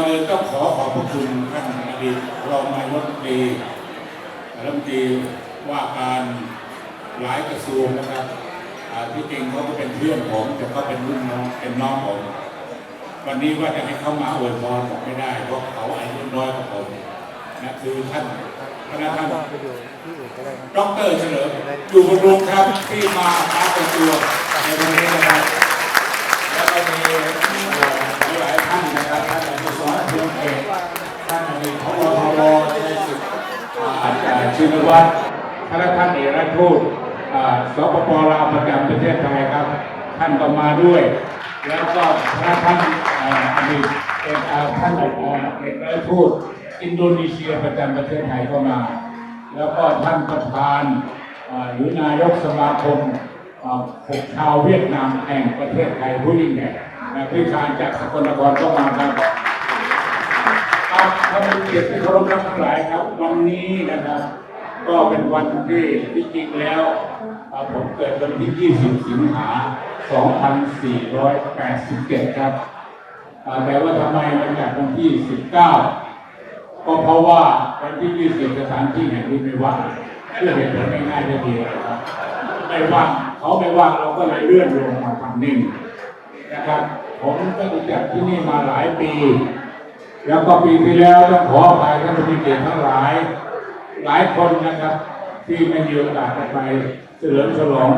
อนอื่นต้องขอขอบพระคุณท่านอดีตรองนายกรัฐตีรัฐมนตรีว่าการหลายกระทรวงนะครับที่จริงเขาก็เป็นเพื่อนผมแต่ก็เป็นรุ่นน้องเป็นน้องผมวันนี้ว่าจะให้เขามาอวยพรไม่ได้เพราะเขาอายุน้อยกว่าผมนะคือท่านพระท่านดรเฉลิมอยู่บนรงครับที่มาพากรวในวันนี้นะครับ ชินวัตรท่านท่านเอกรัฐทูตสปปลาวประจำประเทศไทยครับ ท่านก็มาด้วย แล้วก็พระท่านอ่าอดีตเอกอาท่านเอกอ่าเอกรัฐทูตอินโดนีเซียประจำประเทศไทยก็มา แล้วก็ท่านประธานหรือนายกสมาคมอ่าปกชาวเวียดนามแห่งประเทศไทยผู้ยิ่งใหญ่นะพี่ชายจากสกลนครก็มาครับครับท่านผู้เกียรติเคารพรักทั้งหลายครับ วันนี้นะครับ ก็เป็นวันที่ที่จริงแล้วผมเกิดวันที่ 20 สิงหา 2487 ครับ แต่ว่าทำไมมันจากวันที่ 19 ก็เพราะว่าวันที่ 20 สถานที่แห่งนี้ไม่ว่างเพื่อเหตุผลง่ายๆได้ดีนะครับไม่ว่างเขาไม่ว่างเราก็เลยเลื่อนลงมาทำนิ่งนะครับผมก็รู้จักที่นี่มาหลายปี แล้วก็ปีที่แล้วต้องขออภัยท่านผู้มีเกียรติทั้งหลาย หลายคนนะครับ ที่ไม่มีโอกาสได้ไปเฉลิมฉลอง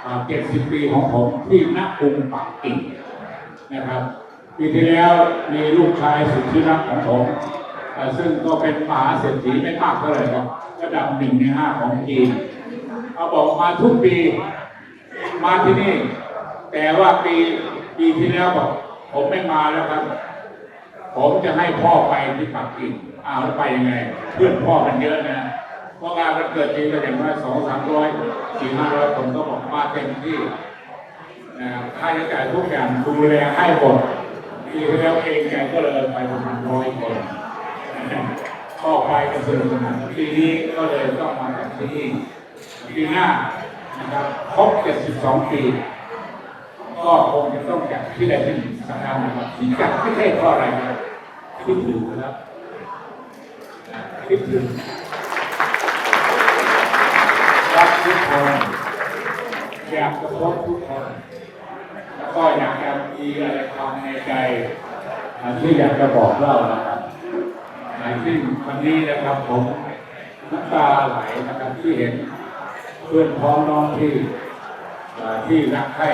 70 ปีของผมที่นักกรุงปักกิ่งนะครับปีที่แล้วมีลูกชายสุดที่รักของผมซึ่งก็เป็นมหาเศรษฐีไม่มากเท่าไหร่ครับระดับหนึ่งในห้าของจีนเขาบอกมาทุกปีมาที่นี่ แต่ว่าปีปีที่แล้วบอกผมไม่มาแล้วครับ ผมจะให้พ่อไปที่ปักกิ่งอ้าวแล้วไปยังไง เพื่อนพ่อมันเยอะนะเพราะงานมันเกิดจริงก็อย่างน้อยสองสามร้อยสี่ห้าร้อยคนก็บอกมาเต็มที่นะค่าใช้จ่ายทุกอย่างดูแลให้หมดปีที่แล้วเองแกก็เลยไปประมาณร้อยคนก็ไปกันสนุกสนานปีนี้ก็เลยต้องมาจากที่นี่ปีหน้านะครับครบ 72 ปี ก็คงจะต้องจัดที่ใดที่หนึ่งสักครั้งนะครับที่จัดไม่ใช่เพราะอะไรนะคิดถึงนะครับคิดถึงรักทุกคนอยากจะพบทุกคนแล้วก็อยากจะมีอะไรความในใจที่อยากจะบอกเล่านะครับอ่าซึ่งวันนี้นะครับผมน้ำตาไหลนะครับที่เห็นเพื่อนพ้องน้องที่ที่รักใคร่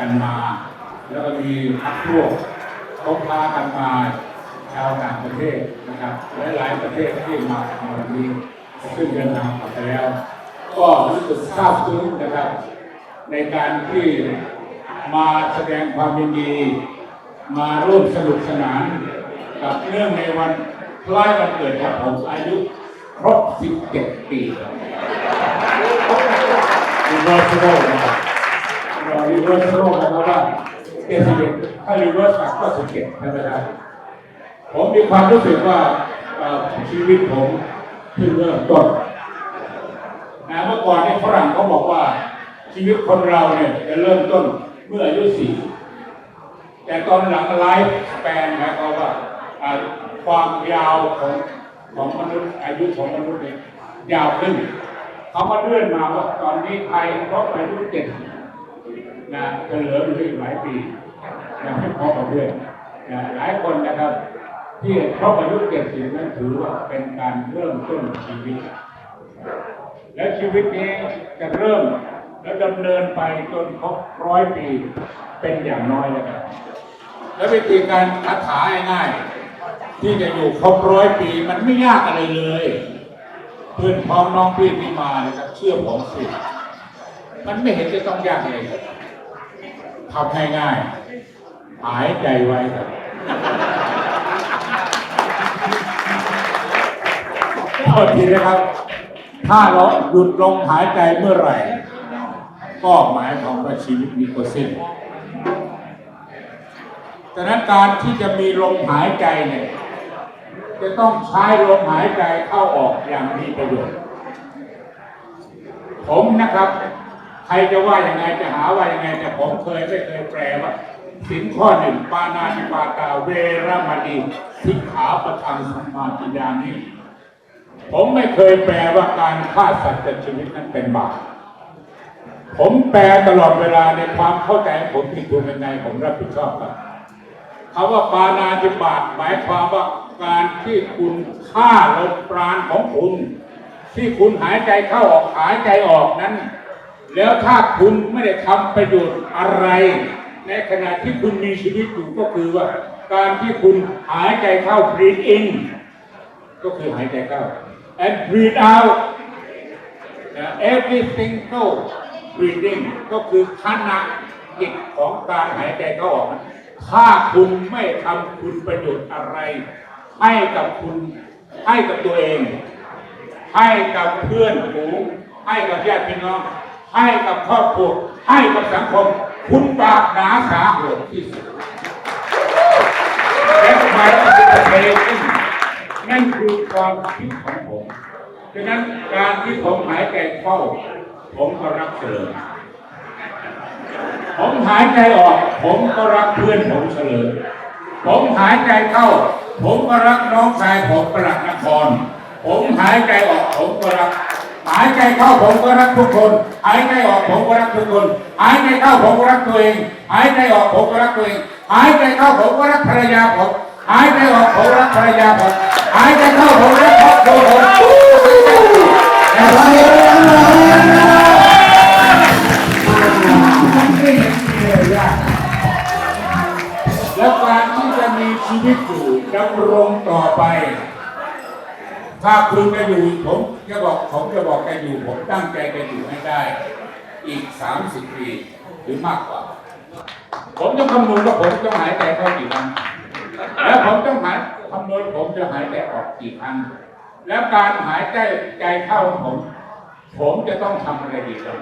กันมา แล้วก็มีพักพวกพบพากันมาชาวต่างประเทศนะครับหลายๆประเทศที่มาในวันนี้ซึ่งเดินทางกลับไปแล้ว ก็รู้สึกซาบซึ้งนะครับ ในการที่มาแสดงความยินดี มาร่วมสนุกสนาน กับเรื่องในวันคล้ายวันเกิดของผมอายุครบ 17 ปีรี เวอร์สโลนะครับเรารีเวอร์สโลนะครับว่าเจ็ดสิบเอ็ดถ้ารีเวอร์สกก็สิบเจ็ดใช่ไหมครับผมมีความรู้สึกว่าชีวิตผมเพิ่งเริ่มต้นนะเมื่อก่อนนี่ฝรั่งเขาบอกว่าชีวิตคนเราเนี่ยจะเริ่มต้นเมื่ออายุสี่แต่ตอนหลังไลฟ์แปนหมายความว่าความยาวของของมนุษย์อายุของมนุษย์เนี่ยยาวขึ้นเขาก็เลื่อนมาว่าตอนนี้ไทยครบอายุเจ็ด นะจะเหลืออยู่อีกหลายปีนะให้พอกับเพื่อนนะหลายคนนะครับ ที่ครบอายุเจ็ดสิบนั้นถือว่าเป็นการเริ่มต้นชีวิต และชีวิตนี้จะเริ่มและดำเนินไปจนครบร้อยปีเป็นอย่างน้อยนะครับ และวิธีการคาถาง่ายที่จะอยู่ครบร้อยปีมันไม่ยากอะไรเลย เพื่อนพ้องน้องพี่ที่มานะครับเชื่อผมสิมันไม่เห็นจะต้องยากเลย ทำง่ายๆ หายใจไว้ครับโทษทีนะครับ ถ้าเราหยุดลมหายใจเมื่อไหร่ ก็หมายความว่าชีวิตมีก็สิ้นดังนั้นการที่จะมีลมหายใจเนี่ย จะต้องใช้ลมหายใจเข้าออกอย่างมีประโยชน์ ผมนะครับ ครจะว่ายังไงจะหาว่ายังไงแต่ผมเคยไม่เคยแปลว่าสินข้อหนึ่งปานาติปาตาเวรมณีสิกขาประทังสมมาติยานิผมไม่เคยแปลว่าการฆ่าสัตว์ชีวิตนั้นเป็นบาปผมแปลตลอดเวลาในความเข้าใจของผมที่ถูกยังไงผมรับผิดชอบครับคำว่าปานาติบาตหมายความว่าการที่คุณฆ่าลมปราณของคุณ ที่คุณหายใจเข้าออกหายใจออกนั้น แล้วถ้าคุณไม่ได้ทำประโยชน์อะไร ในขณะที่คุณมีชีวิตอยู่ก็คือว่า การที่คุณหายใจเข้า breathe in ก็คือหายใจเข้า and breathe out every single breathing ก็คือขณะจิตของการหายใจเข้าออก ถ้าคุณไม่ทำคุณประโยชน์อะไร ให้กับคุณ ให้กับตัวเอง ให้กับเพื่อนฝูงให้กับญาติพี่น้อง ให้กับครอบครัวให้กับสังคม คุณบาปหนาสาหัสที่สุดและหมายถึงประเทศนั่นคือความคิดของผมฉะนั้นการที่ผมหายใจเข้า ผมก็รักเฉลิมผมหายใจออก ผมก็รักเพื่อนผมเฉลิมผมหายใจเข้า ผมก็รักน้องชายผมประหลัดนคร ผมหายใจออกผมก็รัก หายใจเข้าผมก็รักทุกคนหายใจออกผมก็รักทุกคนหายใจเข้าผมก็รักตัวเองหายใจออกผมก็รักตัวเองหายใจเข้าผมก็รักภรรยาผมหายใจออกผมรักภรรยาผมหายใจเข้าผมรักครอบครัวผมแต่ว่าเห็นแล้วแล้วการที่จะมีชีวิตอยู่ดำรงต่อไป ถ้าคุณจะอยู่ผมจะบอกผมจะบอกแกอยู่ ผมตั้งใจจะอยู่ให้ได้ อีก30ปีหรือมากกว่า ผมจะคำนวณว่าผมจะหายใจเข้ากี่ครั้งแล้วผมต้องหายคำนวณผมจะหายใจออกกี่ครั้งแล้วการหายใจใจเข้าของผม ผมจะต้องทำอะไรดีบ้าง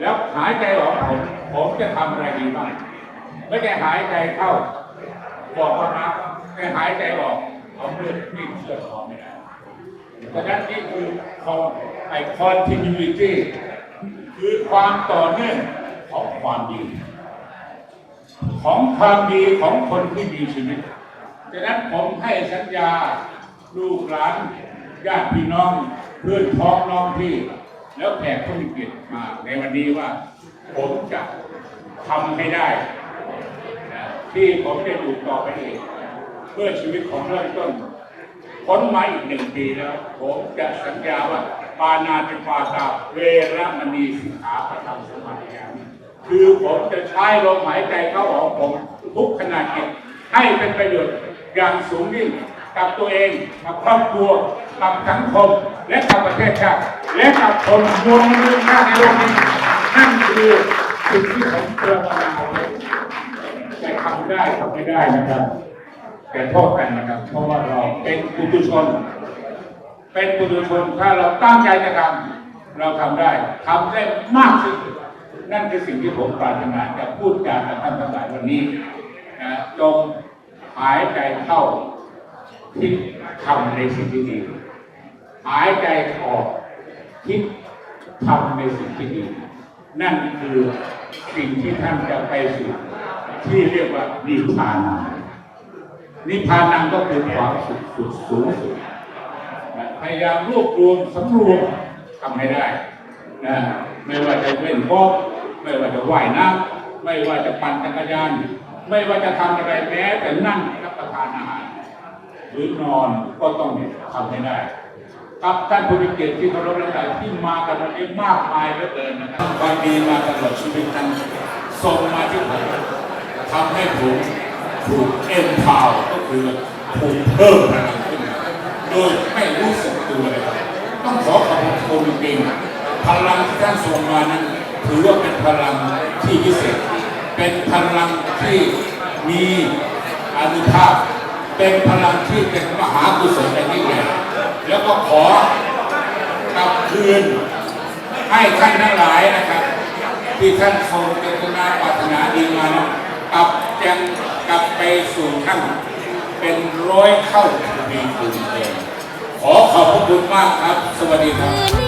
แล้วหายใจออกผม ผมจะทำอะไรดีบ้างไม่ใช่หายใจเข้า บอกว่ารักแต่หายใจออก เอาเลือดนี่เชื่อดคอไม่ได้ ดังนั้นนี่คือคอนไอ continuity คือความต่อเนื่องของความดี ของความดีของคนที่มีชีวิตดังนั้นผมให้สัญญาลูกหลานญาติพี่น้องเพื่อนพ้องน้องพี่ แล้วแขกผู้มีเกียรติมาในวันนี้ว่า ผมจะทำให้ได้ที่ผมจะอยู่ต่อไปอีกเมื่อชีวิตของเริ่มต้น พ้นมาอีกหนึ่งปีแล้ว ผมจะสัญญาว่าปานาติปาตาเวรมณีสิกขาพระธรรมสมาธิยามิคือผมจะใช้ลมหายใจเข้าออกผมทุกขณะจิตให้เป็นประโยชน์อย่างสูงยิ่งกับตัวเองกับครอบครัวกับสังคม และกับประเทศชาติและกับคนมวลมนุษยชาติในโลกนี้นั่นคือสิ่งที่ผมเจอมาเอาไว้แต่ทำได้ทำไม่ได้นะครับ แต่โทษกันนะครับ เพราะว่าเราเป็นปุถุชน เป็นปุถุชนถ้าเราตั้งใจจะทำเราทำได้ทำได้มากที่สุดนั่นคือสิ่งที่ผมปรารถนาจะพูดจากับท่านทั้งหลายวันนี้นะจงหายใจเข้าคิดทำในสิ่งที่ดีหายใจออกคิดทำในสิ่งที่ดี นั่นคือสิ่งที่ท่านจะไปสู่ที่เรียกว่านิพพาน นิพพานังก็คือความสุขสุดสูงสุดพยายามรวบรวมสำรวมทำให้ได้นะไม่ว่าจะเล่นกอล์ฟไม่ว่าจะว่ายน้ำไม่ว่าจะปั่นจักรยาน ไม่ว่าจะทำอะไรแม้แต่นั่งรับประทานอาหาร หรือนอนก็ต้องทำให้ได้กับท่านผู้มีเกียรติที่เคารพและที่ที่มากันวันนี้มากมายเหลือเกินนะครับความดีมาตลอดชีวิตนั้นส่งมาที่ผมทำให้ผมถูกเอ็นพาว คือถูกเพิ่มพลังขึ้นมาโดยไม่รู้สึกตัวเลยครับต้องขอขอบคุณจริงๆพลังที่ท่านส่งมานั้นถือว่าเป็นพลังที่พิเศษ เป็นพลังที่มีอนุภาพ เป็นพลังที่เป็นมหากุศลในที่ใหญ่แล้วก็ขอกลับคืนให้ท่านทั้งหลายนะครับ ที่ท่านทรงเจตนาปรารถนาดีมานะกลับยังกลับไปสู่ท่าน เป็นร้อยเข้าทวีคุณเองขอขอบพระคุณมากครับ สวัสดีครับ